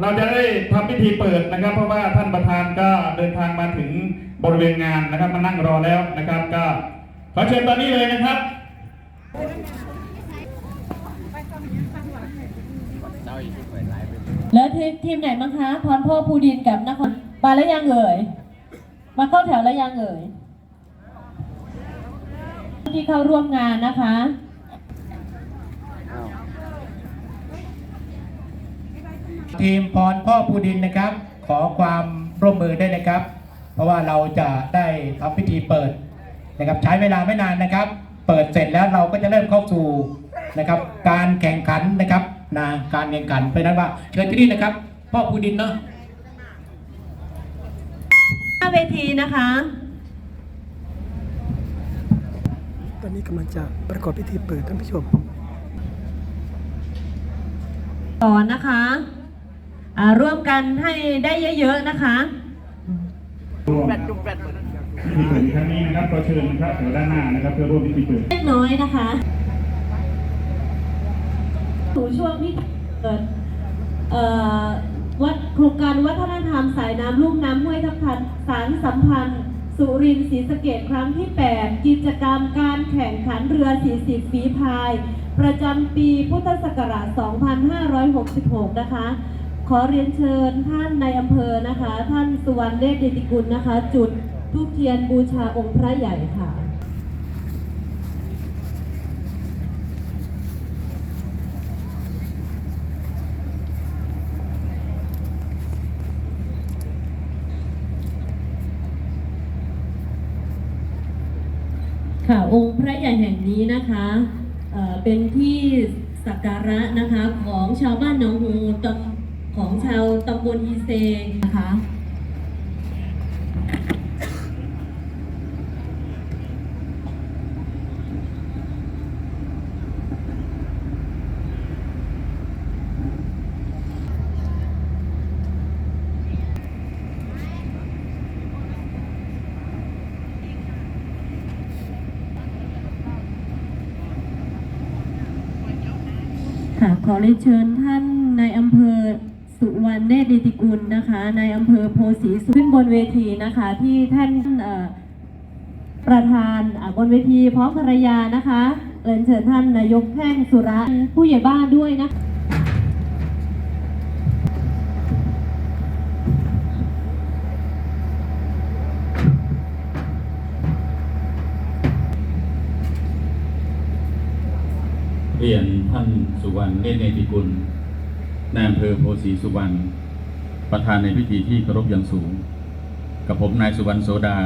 เราจะได้ทำพิธีเปิดนะครับ เพราะว่าท่านประธานก็เดินทางมาถึงบริเวณงานนะครับ มานั่งรอแล้วนะครับ ก็ขอเชิญตอนนี้เลยนะครับแล้วทีมทีมไหนบ้างคะพรพ่อภูดินกับนครมาแล้วยังเอ่ยมาเข้าแถวแล้วยังเอ่ยที่เข้าร่วมงานนะคะ ทีมพรพ่อภูดินนะครับ ขอความร่วมมือด้วยนะครับ เพราะว่าเราจะได้ทำพิธีเปิดนะครับ ใช้เวลาไม่นานนะครับ เปิดเสร็จแล้วเราก็จะเริ่มเข้าสู่นะครับ การแข่งขันนะครับนะการแข่งขันเพราะฉะนั้นว่าเชิญที่นี่นะครับ พ่อภูดินเนาะหน้าเวทีนะคะตอนนี้กำลังจะประกอบพิธีเปิดท่านผู้ชมก่อนนะคะอ่า ร่วมกันให้ได้เยอะๆนะคะร่วมพิธีเปิดครั้งนี้นะครับขอเชิญนะครับแถวด้านหน้านะครับ เพื่อร่วมพิธีเปิดเล็กน้อยนะคะสู่ช่วงที่เกิดเอ่อวัดโครงการวัฒนธรรมสายน้ำลุ่มน้ำห้วยทับทันสารสัมพันธ์ สุรินทร์ศรีสะเกดครั้งที่ 8 กิจกรรมการแข่งขันเรือ40ฝีพาย ประจำปีพุทธศักราช 2566 นะคะ ขอเรียนเชิญท่านในอำเภอนะคะ ท่านสุวรรณเดชเดติกุลนะคะ จุดทูปเทียนบูชาองค์พระใหญ่ค่ะค่ะองค์พระใหญ่แห่งนี้นะคะเอ่อเป็นที่สักการะนะคะของชาวบ้านหนองฮูตำ ของชาวตำบลอีเซนะคะค่ะขอเรียนเชิญท่านในายอำเภอสุ วรรณเนตรดิติกุลนะคะในอำเภอโพสีสุขึ้นบนเวทีนะคะที่ท่านประธานบนเวทีพร้อมภรรยานะคะเรียนเชิญท่านนายกแพร่งสุระผู้ใหญ่บ้านด้วยนะคะเรียนท่านสุวรรณเนตรเนติกุล นายอำเภอโพสีสุวรรณประธานในพิธีที่เคารพอย่างสูง กับผมนายสุวรรณโสดา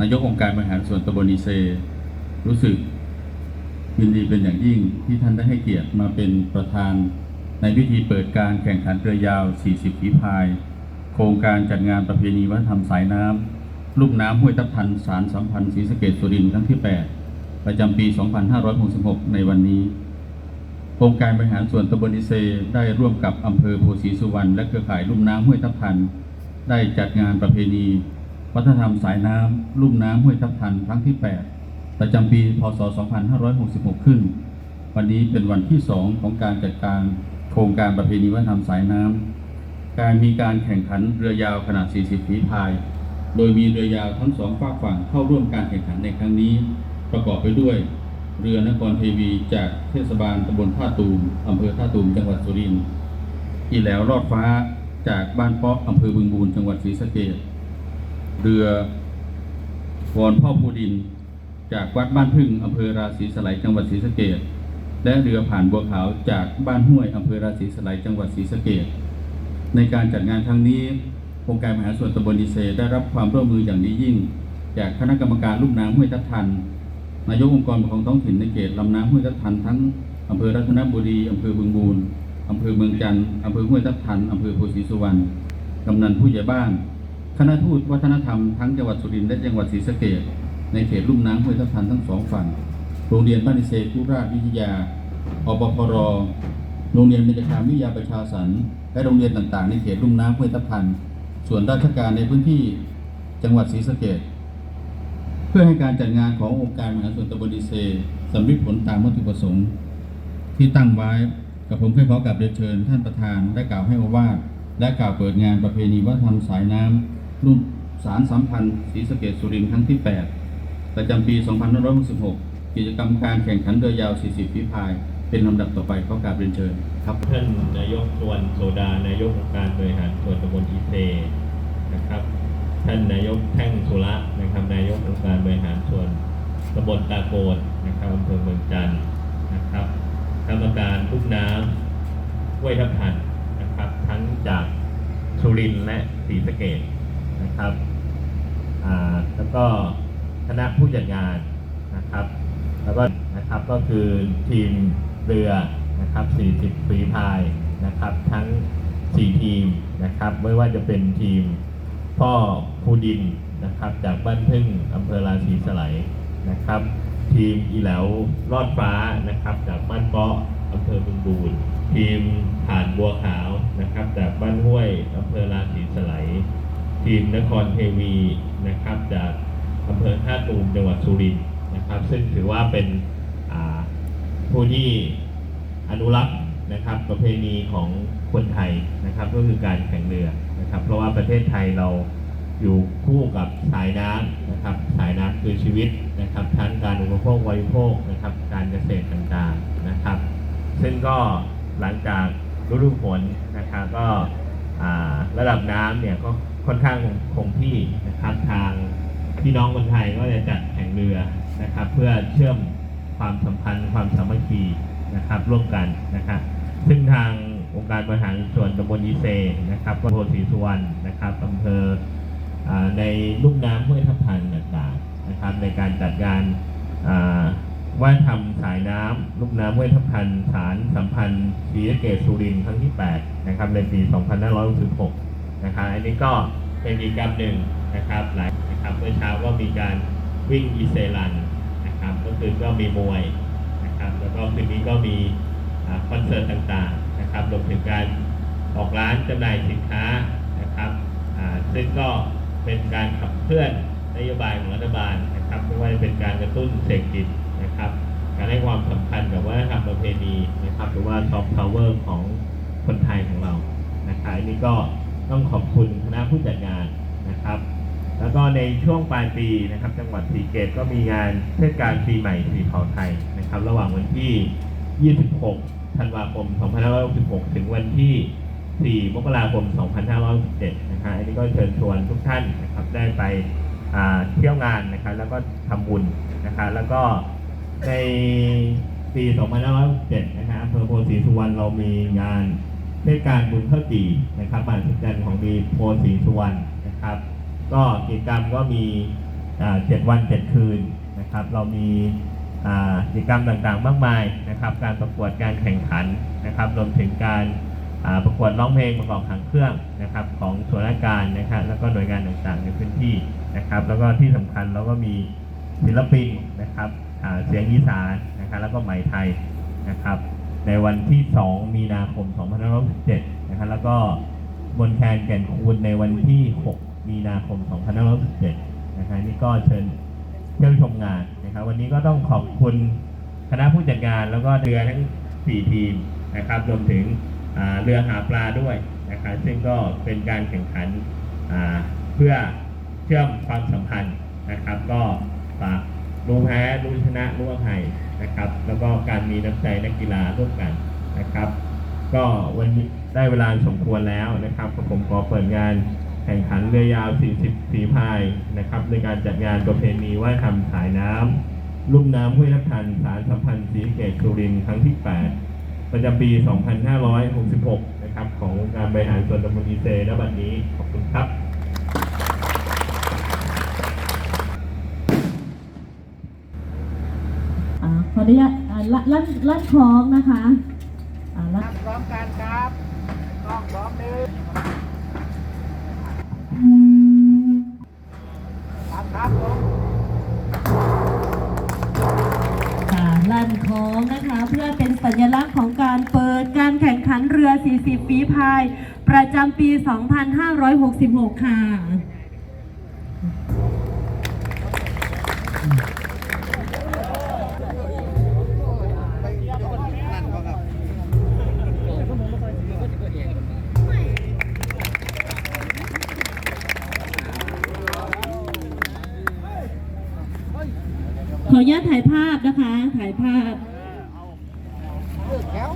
นายกองค์การบริหารส่วนตำบลอีเซ รู้สึกยินดีเป็นอย่างยิ่งที่ท่านได้ให้เกียรติมาเป็นประธานในพิธีเปิดการแข่งขันเรือยาว 40 ฝีพาย โครงการจัดงานประเพณีวัฒนธรรมสายน้ำลุ่มน้ำห้วยทับทันสารสัมพันธ์ศรีสะเกดสุรินทร์ครั้งที่ 8 ประจำปี 2566 ในวันนี้ องค์การบริหารส่วนตำบลอิเซได้ร่วมกับอำเภอโพสีสุวรรณและเครือข่ายลุ่มน้ำห้วยทับทัน ได้จัดงานประเพณี วัฒนธรรมสายน้ำลุ่มน้ำห้วยทับทันครั้งที่ 8 ประจำปี พศ 2566 ขึ้น วันนี้เป็นวันที่ 2 ของการจัดการโครงการประเพณีวัฒนธรรมสายน้ำการมีการแข่งขันเรือยาวขนาด 40 ฝีพาย โดยมีเรือยาวทั้งสองฝากฝั่งเข้าร่วมการแข่งขันในครั้งนี้ ประกอบไปด้วย เรือนครเทวีจากเทศบาลตำบลท่าตูมอำเภอท่าตูมจังหวัดสุรินทร์อีแหลวรอดฟ้าจากบ้านเปาะอำเภอบึงบูรจังหวัดศรีสะเกษเรือวอนพ่อภูดิน จากวัดบ้านพึ่งอำเภอราศีสไลจังหวัดศรีสะเกษและเรือผ่านบัวขาวจากบ้านห้วยอำเภอราศีสไลจังหวัดศรีสะเกษในการจัดงานครั้งนี้องค์การมหาส่วนตำบลดีเซได้รับความร่วมมืออย่างดียิ่ง จากคณะกรรมการลุ่มน้ำห้วยทับทัน นายกองค์กรปกครองท้องถิ่นในเขตลำน้ำห้วยทับทันทั้งอำเภอรัตนบุรีอำเภอบึงบูรอำเภอเมืองจันทร์อำเภอห้วยทับทันอำเภอโพธิสุวรรณกำนันผู้ใหญ่บ้าน คณะทูตวัฒนธรรมทั้งจังหวัดสุรินทร์และจังหวัดศรีสะเกษในเขตลุ่มน้ำห้วยทับทันทั้งสองฝั่ง โรงเรียนบ้านิเซกุราชวิทยาอปพรโรงเรียนเบญจคามวิทยาประชาสรรและโรงเรียนต่างๆ ในเขตลุ่มน้ำห้วยทับทันส่วนราชการในพื้นที่จังหวัดศรีสะเกษ เพื่อให้การจัดงานขององค์การมหาส่วนตำบลดีเซสำเร็จผลตามวัตถุประสงค์ ที่ตั้งไว้กับผมเคยขอกลับเรียนเชิญ ท่านประธานได้กล่าวให้อว่าและกล่าวเปิดงานประเพณีวัฒนธรรมสายน้ำรุ่นสารสัมพันธ์ศรีสะเกดสุรินทร์ครั้งที่ 8 ประจำปี 2566 กิจกรรมการแข่งขันเรือยาว 40 ฝีพาย เป็นลำดับต่อไปขอกราบเรียนเชิญครับท่านนายกนวลโซดานายกองค์การบริหารส่วนตำบลอีเซนะครับ ท่านนายกแท่งสุระนะครับนายกองค์การบริหารส่วนตำบลตาโกนนะครับอำเภอเมืองจันทร์นะครับกรรมการลูกน้ำห้วยทับทันนะครับ ทั้งจากสุรินและศรีสะเกดนะครับแล้วก็คณะผู้จัดงานนะครับ แล้วก็นะครับก็คือทีมเรือนะครับ 40ฝีพายนะครับ ทั้ง 4 ทีมนะครับ ไม่ว่าจะเป็นทีม พ่อภูดินนะครับ จากบ้านพึ่งอำเภอราศีสไลยนะครับ ทีมอีแหลวรอดฟ้านะครับ จากบ้านเปาะอำเภอบึงบูรทีมผ่านบัวขาวนะครับ จากบ้านห้วยอำเภอราศีสไลยทีมนครเทวีนะครับ จากอำเภอท่าตูมจังหวัดสุรินทร์นะครับ ซึ่งถือว่าเป็นผู้ที่อนุรักษ์นะครับ ประเพณีของ คนไทยนะครับก็คือการแข่งเรือนะครับ เพราะว่าประเทศไทยเราอยู่คู่กับสายน้ำนะครับสายน้ำคือชีวิตนะครับทั้งการอุปโภคบริโภคนะครับการเกษตรต่างๆนะครับ ซึ่งก็หลังจากฤดูฝนนะครับก็ระดับน้ำเนี่ยก็ค่อนข้างคงที่นะครับทางพี่น้องคนไทยก็จะจัดแข่งเรือนะครับ เพื่อเชื่อมความสัมพันธ์ความสามัคคีนะครับร่วมกันนะครับซึ่งทาง องค์การบริหารส่วนตำบลยีเซนะครับก็โพธิ์ศรีสุวรรณนะครับอำเภอในลุ่มน้ำห้วยทับทันต่างๆนะครับ ในการจัดงานอ่าว่าทำสายน้ำลูกน้ำห้วยทับทันสารสัมพันธ์ศรีสะเกษสุรินทร์ครั้งที่ 8 นะครับ ในปี 2566 นะครับอันนี้ก็เป็นอีกกรรมหนึ่งนะครับหลายนะครับเมื่อเช้าก็มีการวิ่งอีเซรันนะครับก็คือก็มีมวยนะครับแล้วก็คืนนี้ก็มีคอนเสิร์ตต่างๆ นะครับรวมถึงการออกร้านจำหน่ายสินค้านะครับซึ่งก็เป็นการขับเคลื่อนนโยบายของรัฐบาลนะครับไม่ว่าจะเป็นการกระตุ้นเศรษฐกิจนะครับการให้ความสำคัญกับวัฒนธรรมประเพณีนะครับหรือว่าซอฟต์พาวเวอร์ของคนไทยของเรานะครับอันนี้ก็ต้องขอบคุณคณะผู้จัดงานนะครับ แล้วก็ในช่วงปลายปีนะครับ จังหวัดศรีเกตก็มีงานเทศกาลปีใหม่สีเผาไทยนะครับ ระหว่างวันที่ 26 ธันวาคม 2566 ถึงวันที่ 4 มกราคม 2567 นะครับอันนี้ก็เชิญชวนทุกท่านนะครับได้ไปเที่ยวงานนะครับแล้วก็ทำบุญนะครับแล้วก็ในปี 2567 นะครับอำเภอโพธิ์ศรีสุวรรณเรามีงานเทศกาลบุญข้าวจี่นะครับมหัศจรรย์ของดีโพธิ์ศรีสุวรรณนะครับ ก็กิจกรรมก็มีเจ็ดวันเจ็ดคืนนะครับ เรามี กิจกรรมต่างๆ มากมายนะครับ การประกวดการแข่งขันนะครับรวมถึงการประกวดร้องเพลงประกอบหางเครื่องนะครับของส่วนราชการนะครับแล้วก็หน่วยงานต่างๆในพื้นที่นะครับ แล้วก็ที่สำคัญเราก็มีศิลปินนะครับเสียงอีสานนะครับแล้วก็ไหมไทยนะครับในวันที่ 2 มีนาคม 2567นะครับแล้วก็บนแคนแก่นคูณในวันที่ 6 มีนาคม 2567นะครับนี่ก็เชิญเที่ยวชมงาน นะครับ วันนี้ก็ต้องขอบคุณคณะผู้จัดงานแล้วก็เรือทั้ง 4 ทีมนะครับรวมถึงเรือหาปลาด้วยนะครับซึ่งก็เป็นการแข่งขันเพื่อเชื่อมความสัมพันธ์นะครับ ก็ฝากรู้แพ้รู้ชนะรู้อภัยนะครับ แล้วก็การมีน้ำใจนักกีฬาร่วมกันนะครับ ก็วันนี้ได้เวลาสมควรแล้วนะครับผมขอเปิดงาน แข่งขันเรือยาว 40สีพายนะครับในการจัดงานประเพณีว่าทำสายน้ำลุ่มน้ำห้วยทับทันสารสัมพันธ์ศรีสะเกตสุรินทร์ครั้งที่ 8 ประจำปี 2566 นะครับขององค์การบริหารส่วนตำบลอีเซณบัดนี้ ขอบคุณครับอ่าขออนุญาตอ่าละลั่นลั่นคล้องนะคะอ่าลั่นพร้อมกันครับกล้องพร้อมหนึ่งครับครับผม ค่ะ ลั่นท้องนะคะเพื่อเป็นสัญลักษณ์ของการเปิดการแข่งขันเรือ 40 ฝีพาย ประจำปี 2566 ค่ะาตถ่ายภาพนะคะ ถ่ายภาพ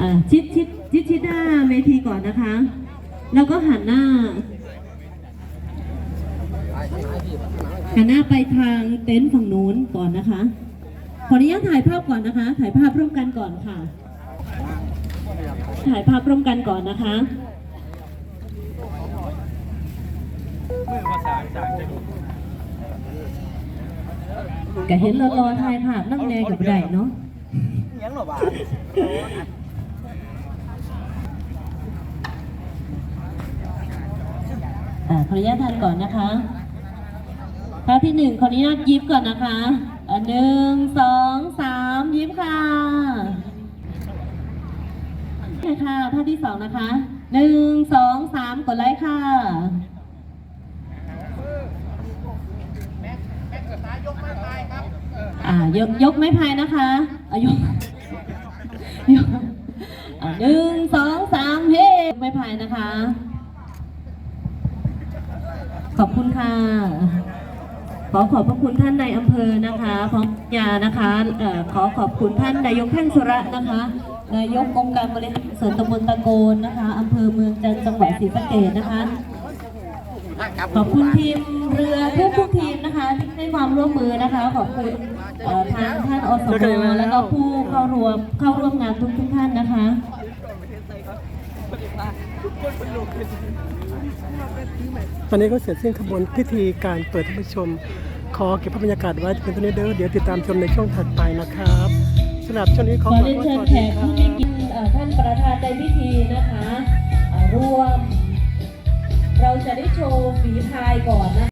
อ่าชิดชิดชิดชิดหน้าเวทีก่อนนะคะ แล้วก็หันหน้า หันหน้าไปทางเต็นท์ฝั่งนู้นก่อนนะคะ ขออนุญาตถ่ายภาพก่อนนะคะ ถ่ายภาพร่วมกันก่อนค่ะ ถ่ายภาพร่วมกันก่อนนะคะ ก็เห็นรอรอถ่ายภาพนั่งแนกับไดเนาะอ่าขออนุญาตทานก่อนนะคะภาพที่หนึ่งขออนุญาตยิ้มก่อนนะคะอ่าหนึ่งสองสามยิ้มค่ะนี่ค่ะภาพที่สองนะคะหนึ่งสองสามกดไลค์ค่ะ อ่ายกยกไม้พายนะคะอายกยกอ่าหนึ่งสองสามเฮ้ไม้พายนะคะ ขอบคุณค่ะ ขอขอบพระคุณท่านในายอำเภอนะคะพร้อมยานะคะเอ่อขอขอบคุณท่านนายกแท่งสุระนะคะ นายกองค์การบริหารส่วนตำบลตะโกนนะคะอำเภอเมืองจันทร์จังหวัดศรีสะเกษนะคะ ขอบคุณทีมเรือทุกทุกๆทีมนะคะที่ให้ความร่วมมือนะคะ ขอบคุณ เอ่อทางท่านอสมแล้วก็ผู้เข้าร่วมเข้าร่วมงานทุกทุกๆท่านนะคะตอนนี้ก็เสร็จสิ้นขบวนพิธีการเปิดให้ผู้ชม ขอเก็บภาพบรรยากาศไว้เป็นตัวนี้เด้อเดี๋ยวติดตามชมในช่วงถัดไปนะครับสำหรับช่วงนี้ขขออขอบเรียนคุณเชิญสวัสแขดีกครัผู้มีบเกียรติเอ่อท่านประธานในพิธีนะคะเอ่อร่วม เราจะได้โชว์ฝีพายก่อนนะคะ